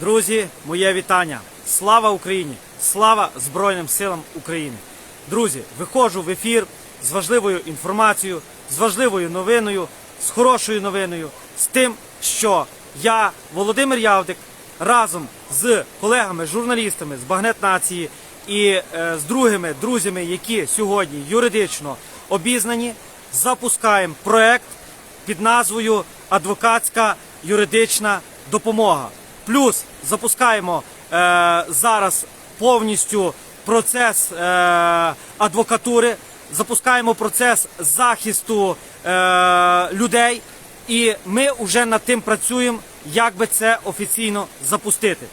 Друзі, моє вітання. Слава Україні! Слава Збройним силам України! Друзі, виходжу в ефір з важливою інформацією, з важливою новиною, з хорошою новиною, з тим, що я, Володимир Явдик, разом з колегами-журналістами з Багнет Нації і е, з другими друзями, які сьогодні юридично обізнані, запускаємо проект під назвою Адвокатська юридична допомога. Плюс запускаємо е, зараз повністю процес е, адвокатури, запускаємо процес захисту е, людей, і ми вже над тим працюємо, як би це офіційно запустити.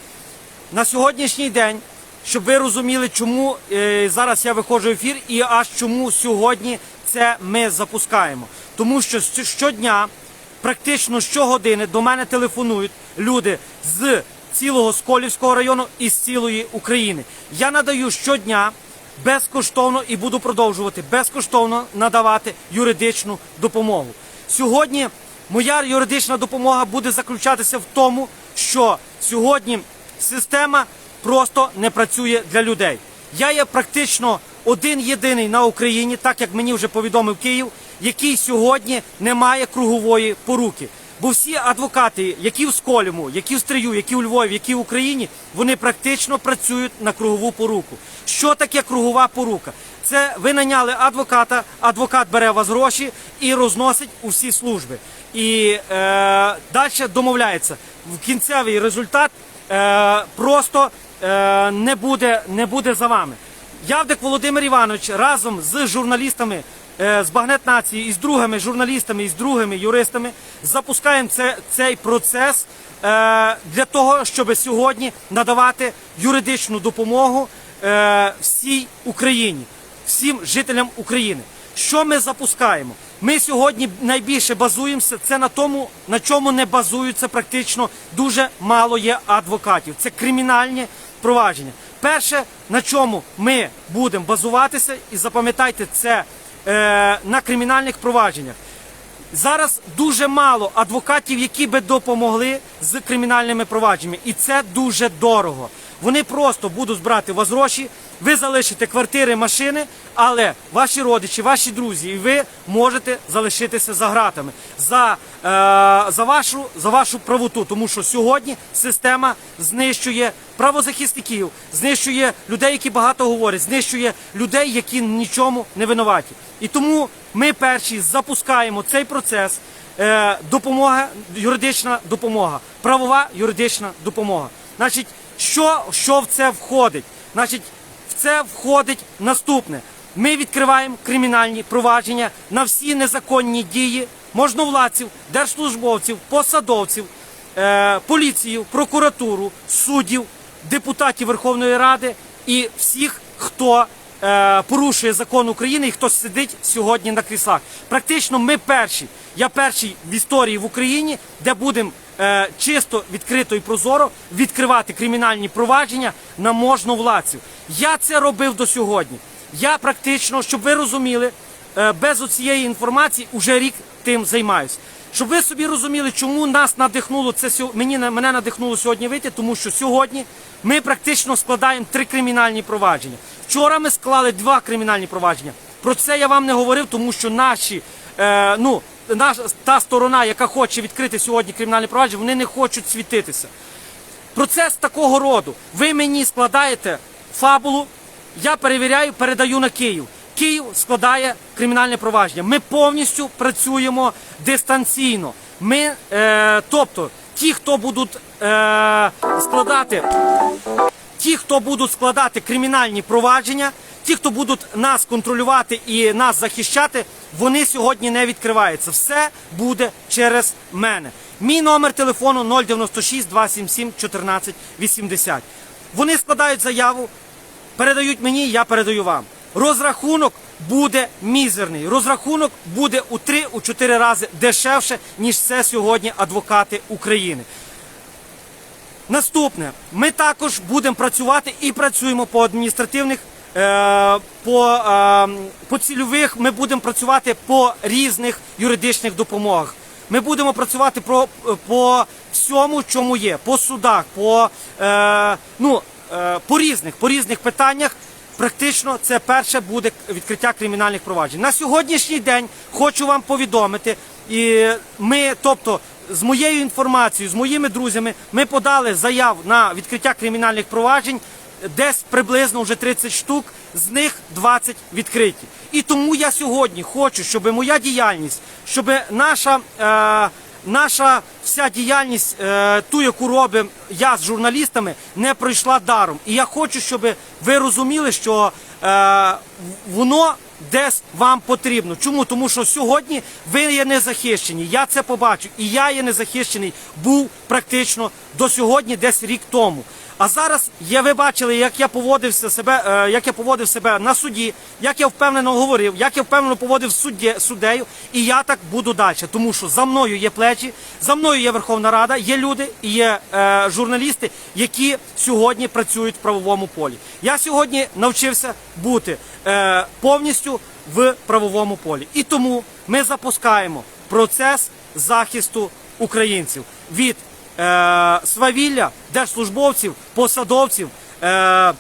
На сьогоднішній день, щоб ви розуміли, чому е, зараз я виходжу в ефір і аж чому сьогодні це ми запускаємо. Тому що щодня, практично щогодини до мене телефонують люди з цілого Сколівського району і з цілої України. Я надаю щодня безкоштовно і буду продовжувати безкоштовно надавати юридичну допомогу. Сьогодні моя юридична допомога буде заключатися в тому, що сьогодні система просто не працює для людей. Я є практично один єдиний на Україні, так як мені вже повідомив Київ, який сьогодні не має кругової поруки. Бо всі адвокати, які в Сколіму, які в Стрию, які у Львові, які в Україні, вони практично працюють на кругову поруку. Що таке кругова порука? Це ви наняли адвоката, адвокат бере вас гроші і розносить у всі служби. І е, далі домовляється. В кінцевий результат е, просто е, не, буде, не буде за вами. Явдик Володимир Іванович разом з журналістами з Багнет Нації і з другими журналістами і з другими юристами запускаємо це, цей процес е, для того, щоб сьогодні надавати юридичну допомогу е, всій Україні, всім жителям України. Що ми запускаємо? Ми сьогодні найбільше базуємося це на тому, на чому не базуються практично дуже мало є адвокатів. Це кримінальні провадження. Перше, на чому ми будемо базуватися, і запам'ятайте це е, на кримінальних провадженнях. Зараз дуже мало адвокатів, які би допомогли з кримінальними провадженнями, і це дуже дорого. Вони просто будуть збирати у вас гроші, ви залишите квартири, машини, але ваші родичі, ваші друзі, і ви можете залишитися за гратами за, е, за, вашу, за вашу правоту. Тому що сьогодні система знищує правозахисників, знищує людей, які багато говорять, знищує людей, які нічому не винуваті. І тому ми перші запускаємо цей процес. Е, допомога, юридична допомога, правова юридична допомога. Значить, що, що в це входить? Значить, в це входить наступне. Ми відкриваємо кримінальні провадження на всі незаконні дії можновладців, держслужбовців, посадовців, е, поліцію, прокуратуру, суддів, депутатів Верховної Ради і всіх, хто е, порушує закон України і хто сидить сьогодні на кріслах. Практично ми перші. Я перший в історії в Україні, де будемо е, чисто, відкрито і прозоро відкривати кримінальні провадження на можновладців. Я це робив до сьогодні. Я практично, щоб ви розуміли, е, без оцієї інформації уже рік тим займаюся. Щоб ви собі розуміли, чому нас надихнуло це мені мене надихнуло сьогодні вийти, тому що сьогодні ми практично складаємо три кримінальні провадження. Вчора ми склали два кримінальні провадження. Про це я вам не говорив, тому що наші е, ну наша та сторона, яка хоче відкрити сьогодні кримінальне провадження, вони не хочуть світитися. Процес такого роду. Ви мені складаєте фабулу, я перевіряю, передаю на Київ. Київ складає кримінальне провадження. Ми повністю працюємо дистанційно. Ми, е, тобто, ті, хто будуть е, складати, ті, хто будуть складати кримінальні провадження, ті, хто будуть нас контролювати і нас захищати, вони сьогодні не відкриваються. Все буде через мене. Мій номер телефону 096 277 14 80. Вони складають заяву, передають мені, я передаю вам. Розрахунок буде мізерний. Розрахунок буде у 3-4 рази дешевше, ніж це сьогодні адвокати України. Наступне, ми також будемо працювати і працюємо по адміністративних, е, по, е, по цільових, ми будемо працювати по різних юридичних допомогах. Ми будемо працювати про, по всьому, чому є, по судах, по, е, ну, по різних, по різних питаннях. Практично це перше буде відкриття кримінальних проваджень. На сьогоднішній день хочу вам повідомити, і ми, тобто, з моєю інформацією, з моїми друзями, ми подали заяв на відкриття кримінальних проваджень десь приблизно вже 30 штук, з них 20 відкриті. І тому я сьогодні хочу, щоб моя діяльність, щоб наша. Е, Наша вся діяльність, е, ту, яку робимо я з журналістами, не пройшла даром. І я хочу, щоб ви розуміли, що е, воно десь вам потрібно. Чому? Тому що сьогодні ви є не захищені. Я це побачу. І я є не захищений, був практично до сьогодні, десь рік тому. А зараз є, ви бачили, як я поводився себе, е, як я поводив себе на суді, як я впевнено говорив, як я впевнено поводив з суддє, суддею, і я так буду далі. Тому що за мною є плечі, за мною є Верховна Рада, є люди і є е, журналісти, які сьогодні працюють в правовому полі. Я сьогодні навчився бути е, повністю в правовому полі. І тому ми запускаємо процес захисту українців від е, свавілля держслужбовців, посадовців, е,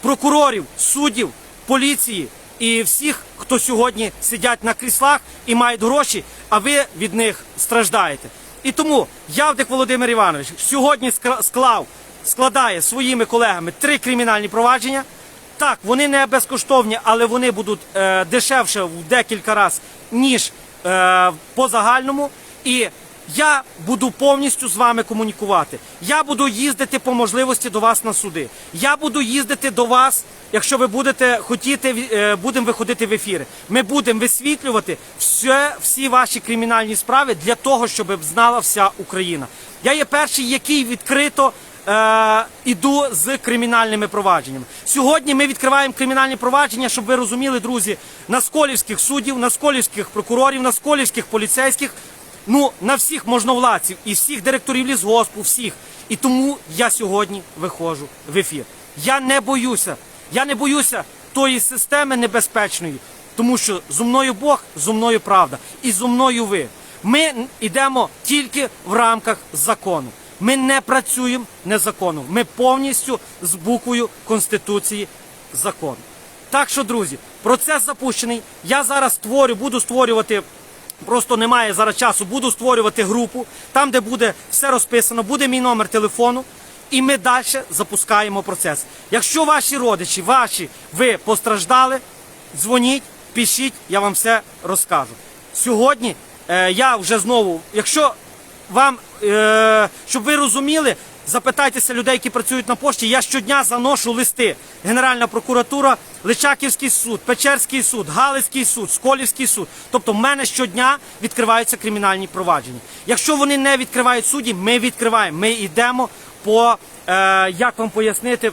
прокурорів, суддів, поліції і всіх, хто сьогодні сидять на кріслах і мають гроші, а ви від них страждаєте. І тому Явдик Володимир Іванович сьогодні склав, складає своїми колегами три кримінальні провадження. Так, вони не безкоштовні, але вони будуть е, дешевше в декілька разів, ніж е, по загальному. І я буду повністю з вами комунікувати. Я буду їздити по можливості до вас на суди. Я буду їздити до вас, якщо ви будете хотіти, е, будемо виходити в ефіри. Ми будемо висвітлювати все, всі ваші кримінальні справи для того, щоб знала вся Україна. Я є перший, який відкрито е, іду з кримінальними провадженнями. Сьогодні ми відкриваємо кримінальні провадження, щоб ви розуміли, друзі, на сколівських суддів, на сколівських прокурорів, на сколівських поліцейських, ну на всіх можновладців і всіх директорів лісгоспу, всіх. І тому я сьогодні виходжу в ефір. Я не боюся, я не боюся тої системи небезпечної, тому що зо мною Бог, зо мною правда, і зо мною ви. Ми йдемо тільки в рамках закону. Ми не працюємо незаконно. Ми повністю з буквою Конституції закону. Так що, друзі, процес запущений. Я зараз створю, буду створювати. Просто немає зараз часу. Буду створювати групу, там, де буде все розписано, буде мій номер телефону, і ми далі запускаємо процес. Якщо ваші родичі, ваші, ви постраждали, дзвоніть, пишіть, я вам все розкажу. Сьогодні е, я вже знову, якщо вам, е, щоб ви розуміли, запитайтеся людей, які працюють на пошті. Я щодня заношу листи. Генеральна прокуратура, Личаківський суд, Печерський суд, Галицький суд, Сколівський суд. Тобто в мене щодня відкриваються кримінальні провадження. Якщо вони не відкривають судді, ми відкриваємо. Ми йдемо по, е, як вам пояснити,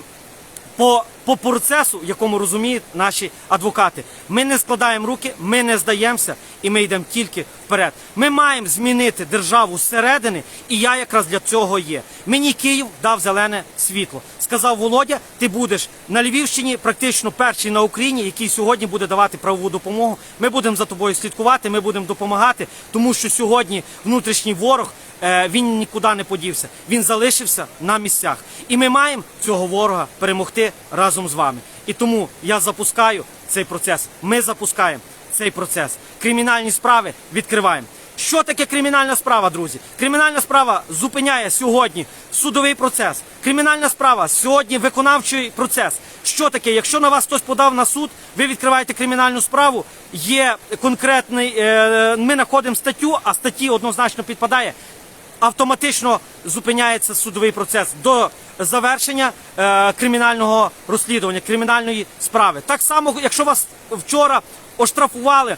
по, по процесу, якому розуміють наші адвокати. Ми не складаємо руки, ми не здаємося і ми йдемо тільки вперед. Ми маємо змінити державу зсередини, і я якраз для цього є. Мені Київ дав зелене світло. Сказав Володя, ти будеш на Львівщині практично перший на Україні, який сьогодні буде давати правову допомогу. Ми будемо за тобою слідкувати, ми будемо допомагати, тому що сьогодні внутрішній ворог він нікуди не подівся. Він залишився на місцях. І ми маємо цього ворога перемогти разом з вами. І тому я запускаю цей процес. Ми запускаємо цей процес. Кримінальні справи відкриваємо. Що таке кримінальна справа, друзі? Кримінальна справа зупиняє сьогодні судовий процес. Кримінальна справа сьогодні виконавчий процес. Що таке? Якщо на вас хтось подав на суд, ви відкриваєте кримінальну справу. Є конкретний. Е, ми знаходимо статтю, а статті однозначно підпадає автоматично зупиняється судовий процес до завершення е, кримінального розслідування, кримінальної справи. Так само, якщо вас вчора оштрафували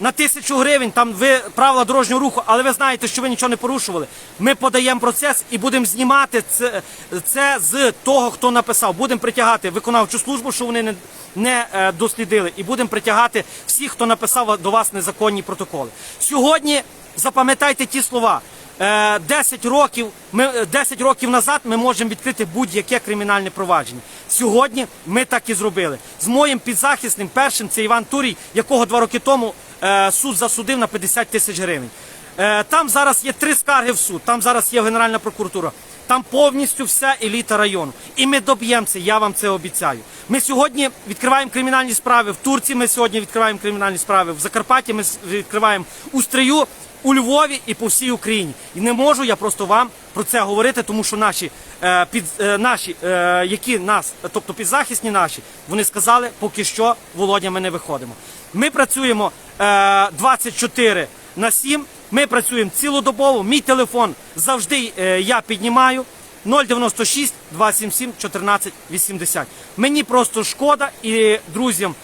на тисячу гривень, там ви правила дорожнього руху, але ви знаєте, що ви нічого не порушували. Ми подаємо процес і будемо знімати це, це з того, хто написав. Будемо притягати виконавчу службу, що вони не, не е, дослідили, і будемо притягати всіх, хто написав до вас незаконні протоколи. Сьогодні запам'ятайте ті слова. Е, 10 років, ми, е, 10 років назад ми можемо відкрити будь-яке кримінальне провадження. Сьогодні ми так і зробили. З моїм підзахисним першим це Іван Турій, якого два роки тому е, суд засудив на 50 тисяч гривень. Е, Там зараз є три скарги в суд, там зараз є Генеральна прокуратура. Там повністю вся еліта району. І ми доб'ємося, я вам це обіцяю. Ми сьогодні відкриваємо кримінальні справи в Турції. Ми сьогодні відкриваємо кримінальні справи в Закарпатті. Ми відкриваємо у Стрию, у Львові і по всій Україні. І не можу я просто вам про це говорити, тому що наші е, під е, наші, е, які нас, тобто підзахисні наші, вони сказали, поки що Володя, ми не виходимо. Ми працюємо е, 24 на 7. Ми працюємо цілодобово. Мій телефон завжди е, я піднімаю. 096 277 14 80. Мені просто шкода і друзям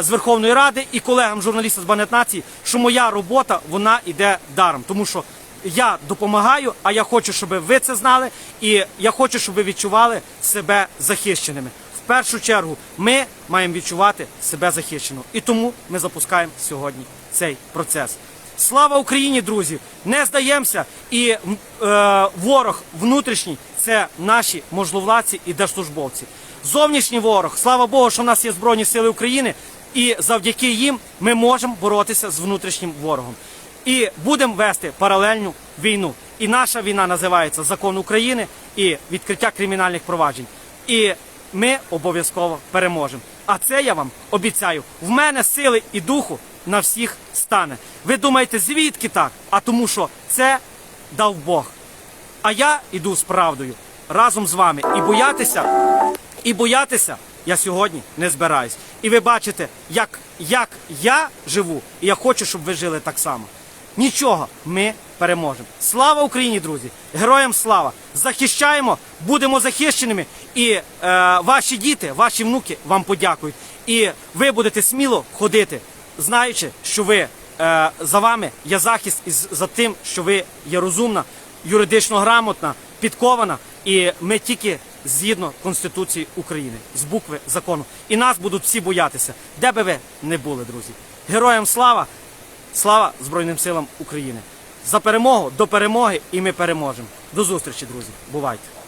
з Верховної Ради і колегам журналістам з Банет Нації, що моя робота вона йде даром. Тому що я допомагаю, а я хочу, щоб ви це знали, і я хочу, щоб ви відчували себе захищеними. В першу чергу ми маємо відчувати себе захищено. І тому ми запускаємо сьогодні цей процес. Слава Україні, друзі! Не здаємося. І е, ворог внутрішній це наші можновладці і держслужбовці. Зовнішній ворог, слава Богу, що в нас є Збройні Сили України, і завдяки їм ми можемо боротися з внутрішнім ворогом. І будемо вести паралельну війну. І наша війна називається Закон України і відкриття кримінальних проваджень. І ми обов'язково переможемо. А це я вам обіцяю. В мене сили і духу на всіх стане. Ви думаєте, звідки так? А тому, що це дав Бог. А я іду з правдою разом з вами. І боятися, і боятися я сьогодні не збираюсь. І ви бачите, як, як я живу, і я хочу, щоб ви жили так само. Нічого, ми переможемо. Слава Україні, друзі! Героям слава! Захищаємо, будемо захищеними, і е, ваші діти, ваші внуки вам подякують. І ви будете сміло ходити, знаючи, що ви е, за вами є захист і за тим, що ви є розумна, юридично грамотна, підкована, і ми тільки згідно Конституції України з букви закону. І нас будуть всі боятися, де би ви не були, друзі. Героям слава! Слава Збройним силам України! За перемогу до перемоги, і ми переможемо. До зустрічі, друзі. Бувайте!